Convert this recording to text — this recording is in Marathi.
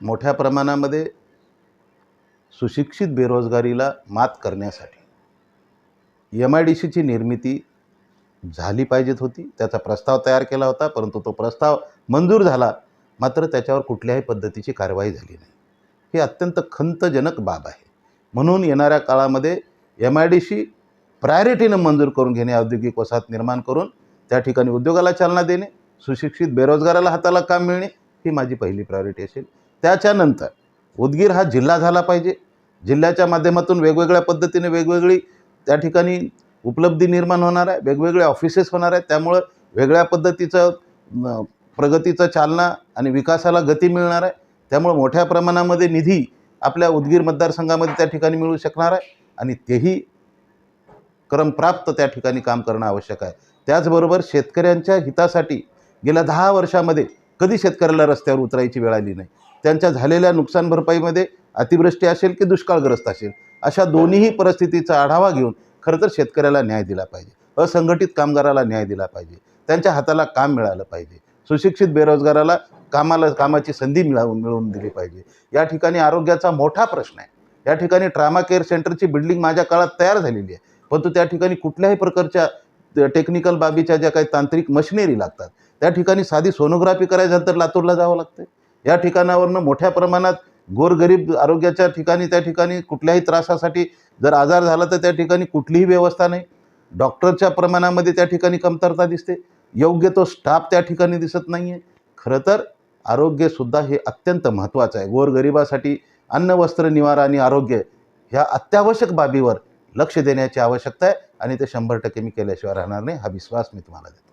मोठ्या प्रमाणामध्ये सुशिक्षित बेरोजगारीला मात करण्यासाठी एम आय डी सीची निर्मिती झाली पाहिजेत होती. त्याचा प्रस्ताव तयार केला होता परंतु तो प्रस्ताव मंजूर झाला. मात्र त्याच्यावर कुठल्याही पद्धतीची कारवाई झाली नाही. ही अत्यंत खंतजनक बाब आहे. म्हणून येणाऱ्या काळामध्ये एम आय डी सी प्रायोरिटीनं मंजूर करून घेणे औद्योगिक वसाहत निर्माण करून त्या ठिकाणी उद्योगाला चालना देणे सुशिक्षित बेरोजगाराला हाताला काम मिळणे ही माझी पहिली प्रायोरिटी असेल. त्याच्यानंतर उदगीर हा जिल्हा झाला पाहिजे. जिल्ह्याच्या माध्यमातून वेगवेगळ्या पद्धतीने वेगवेगळी त्या ठिकाणी उपलब्धी निर्माण होणार आहे. वेगवेगळे ऑफिसेस होणार आहेत. त्यामुळं वेगळ्या पद्धतीचं प्रगतीचं चालना आणि विकासाला गती मिळणार आहे. त्यामुळं मोठ्या प्रमाणामध्ये निधी आपल्या उदगीर मतदारसंघामध्ये त्या ठिकाणी मिळू शकणार आहे आणि तेही क्रमप्राप्त त्या ठिकाणी काम करणं आवश्यक आहे. त्याचबरोबर शेतकऱ्यांच्या हितासाठी गेल्या दहा वर्षामध्ये कधी शेतकऱ्याला रस्त्यावर उतरायची वेळ आली नाही? त्यांच्या झालेल्या नुकसान भरपाईमध्ये अतिवृष्टी असेल की दुष्काळग्रस्त असेल अशा दोन्हीही परिस्थितीचा आढावा घेऊन खरं तर शेतकऱ्याला न्याय दिला पाहिजे. असंघटित कामगाराला न्याय दिला पाहिजे. त्यांच्या हाताला काम मिळालं पाहिजे. सुशिक्षित बेरोजगाराला कामाला कामाची संधी मिळवून मिळवून दिली पाहिजे. या ठिकाणी आरोग्याचा मोठा प्रश्न आहे. या ठिकाणी ट्रामा केअर सेंटरची बिल्डिंग माझ्या काळात तयार झालेली आहे. परंतु त्या ठिकाणी कुठल्याही प्रकारच्या टेक्निकल बाबीच्या ज्या काही तांत्रिक मशिनरी लागतात त्या ठिकाणी साधी सोनोग्राफी करायचं तर लातूरला जावं लागतं या ठिकाणावरनं मोठ्या प्रमाणात गोरगरीब आरोग्याच्या ठिकाणी त्या ठिकाणी कुठल्याही त्रासासाठी जर आजार झाला तर त्या ठिकाणी कुठलीही व्यवस्था नाही. डॉक्टरच्या प्रमाणामध्ये त्या ठिकाणी कमतरता दिसते. योग्य तो स्टाफ त्या ठिकाणी दिसत नाही आहे खरं तर आरोग्यसुद्धा हे अत्यंत महत्त्वाचं आहे. गोरगरिबासाठी अन्न वस्त्र निवारा आणि आरोग्य ह्या अत्यावश्यक बाबीवर लक्ष देण्याची आवश्यकता आहे आणि ते शंभर टक्के मी केल्याशिवाय राहणार नाही. हा विश्वास मी तुम्हाला देतो.